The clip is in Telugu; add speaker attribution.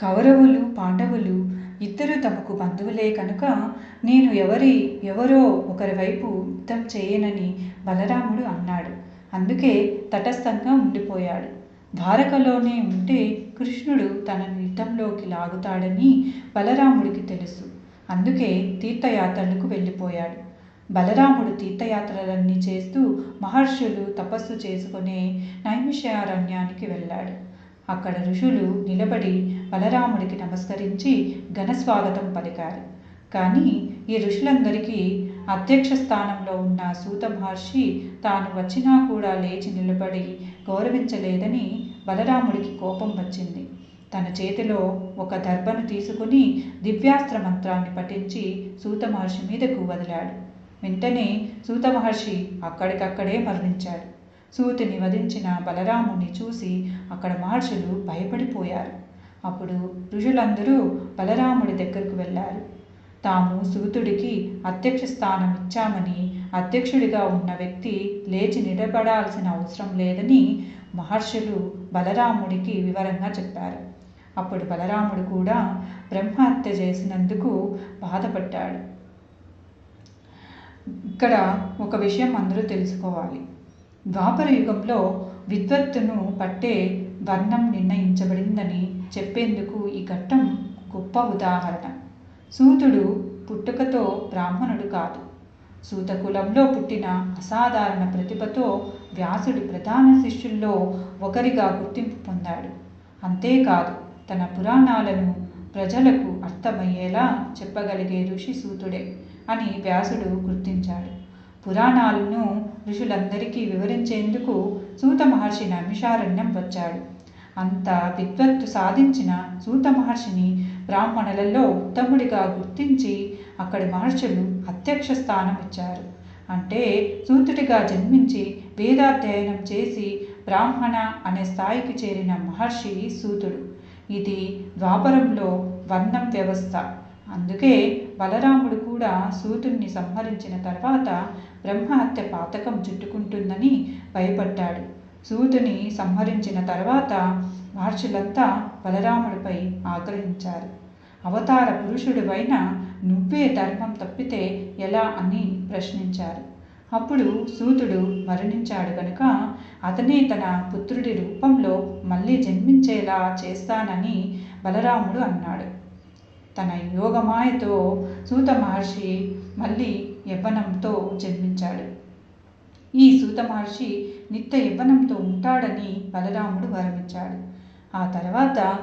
Speaker 1: కౌరవులు పాండవులు ఇద్దరు తమకు బంధువులే కనుక నేను ఎవరి ఎవరో ఒకరి వైపు యుద్ధం చేయనని బలరాముడు అన్నాడు. అందుకే తటస్థంగా ఉండిపోయాడు. ద్వారకలోనే ఉంటే కృష్ణుడు తనను యుద్ధంలోకి లాగుతాడని బలరాముడికి తెలుసు. అందుకే తీర్థయాత్రలకు వెళ్ళిపోయాడు. బలరాముడు తీర్థయాత్రలన్నీ చేస్తూ మహర్షులు తపస్సు చేసుకునే నైమిషారణ్యానికి వెళ్ళాడు. అక్కడ ఋషులు నిలబడి బలరాముడికి నమస్కరించి ఘనస్వాగతం పలికారు. కానీ ఈ ఋషులందరికీ అధ్యక్ష స్థానంలో ఉన్న సూత మహర్షి తాను వచ్చినా కూడా లేచి నిలబడి గౌరవించలేదని బలరాముడికి కోపం వచ్చింది. తన చేతిలో ఒక దర్భను తీసుకుని దివ్యాస్త్ర మంత్రాన్ని పఠించి సూత మహర్షి మీదకు వదిలాడు. వెంటనే సూత మహర్షి అక్కడికక్కడే మరణించాడు. సూతిని వధించిన బలరాముని చూసి అక్కడ మహర్షులు భయపడిపోయారు. అప్పుడు ఋషులందరూ బలరాముడి దగ్గరకు వెళ్ళారు. తాము సూతుడికి అధ్యక్ష స్థానం ఇచ్చామని అధ్యక్షుడిగా ఉన్న వ్యక్తి లేచి నిలబడాల్సిన అవసరం లేదని మహర్షులు బలరాముడికి వివరంగా చెప్పారు. అప్పుడు బలరాముడు కూడా బ్రహ్మహత్య చేసినందుకు బాధపడ్డాడు. ఇక్కడ ఒక విషయం అందరూ తెలుసుకోవాలి. ద్వాపర యుగంలో విద్వత్తును పట్టే వర్ణం నిర్ణయించబడిందని చెప్పేందుకు ఈ ఘట్టం గొప్ప ఉదాహరణ. సూతుడు పుట్టుకతో బ్రాహ్మణుడు కాదు. సూత కులంలో పుట్టిన అసాధారణ ప్రతిభతో వ్యాసుడి ప్రధాన శిష్యుల్లో ఒకరిగా గుర్తింపు పొందాడు. అంతేకాదు తన పురాణాలను ప్రజలకు అర్థమయ్యేలా చెప్పగలిగే ఋషి సూతుడే అని వ్యాసుడు గుర్తించాడు. పురాణాలను ఋషులందరికీ వివరించేందుకు సూత మహర్షి నమిషారణ్యం వచ్చాడు. అంత విద్వత్తు సాధించిన సూత మహర్షిని బ్రాహ్మణులలో ఉత్తముడిగా గుర్తించి అక్కడి మహర్షులు అధ్యక్ష స్థానం ఇచ్చారు. అంటే సూతుడిగా జన్మించి వేదాధ్యయనం చేసి బ్రాహ్మణ అనే స్థాయికి చేరిన మహర్షి సూతుడు. ఇది ద్వాపరంలో వర్ణం వ్యవస్థ. అందుకే బలరాముడు కూడా సూతుణ్ణి సంహరించిన తర్వాత బ్రహ్మహత్య పాతకం చుట్టుకుంటుందని భయపడ్డాడు. సూతుని సంహరించిన తర్వాత మహర్షులంతా బలరాముడిపై ఆగ్రహించారు. అవతార పురుషుడివైన నువ్వే ధర్మం తప్పితే ఎలా అని ప్రశ్నించారు. అప్పుడు సూతుడు మరణించాడు కనుక అతనే తన పుత్రుడి రూపంలో మళ్ళీ జన్మించేలా చేస్తానని బలరాముడు అన్నాడు. తన యోగమాయతో సూత మహర్షి మళ్ళీ యవ్వనంతో జన్మించాడు. ఈ సూత మహర్షి నిత్య యవ్వనంతో ఉంటాడని బలరాముడు వరమిచ్చాడు. ఆ తర్వాత